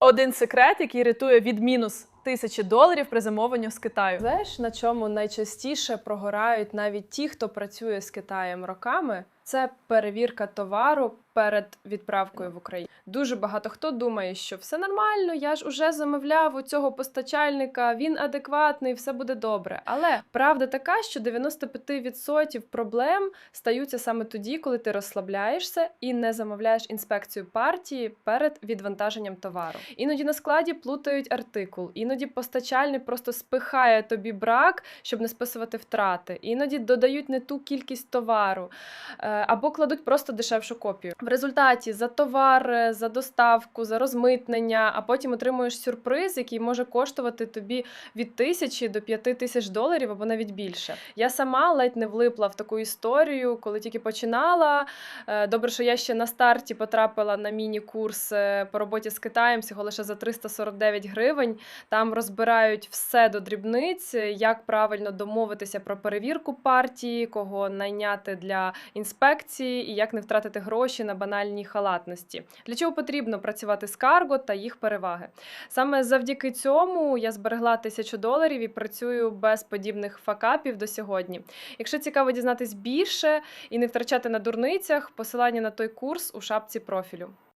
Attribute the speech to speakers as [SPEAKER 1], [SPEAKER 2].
[SPEAKER 1] Один секрет, який рятує від мінус тисячі доларів при замовленню з Китаю.
[SPEAKER 2] Знаєш, на чому найчастіше прогорають навіть ті, хто працює з Китаєм роками, це перевірка товару перед відправкою в Україну. Дуже багато хто думає, що все нормально, я ж уже замовляв у цього постачальника, він адекватний, все буде добре. Але правда така, що 95% проблем стаються саме тоді, коли ти розслабляєшся і не замовляєш інспекцію партії перед відвантаженням товару. Іноді на складі плутають артикул, іноді постачальник просто спихає тобі брак, щоб не списувати втрати. Іноді додають не ту кількість товару е, або кладуть просто дешевшу копію. В результаті за товар, е, за доставку, за розмитнення, а потім отримуєш сюрприз, який може коштувати тобі від тисячі до п'яти тисяч доларів або навіть більше. Я сама ледь не влипла в таку історію, коли тільки починала. Е, Добре, що я ще на старті потрапила на міні-курс по роботі з Китаєм всього лише за 349 гривень. Там розбирають все до дрібниць, як правильно домовитися про перевірку партії, кого найняти для інспекції і як не втратити гроші на банальній халатності. Для чого потрібно працювати з карго та їх переваги. Саме завдяки цьому я зберегла тисячу доларів і працюю без подібних факапів до сьогодні. Якщо цікаво дізнатись більше і не втрачати на дурницях, посилання на той курс у шапці профілю.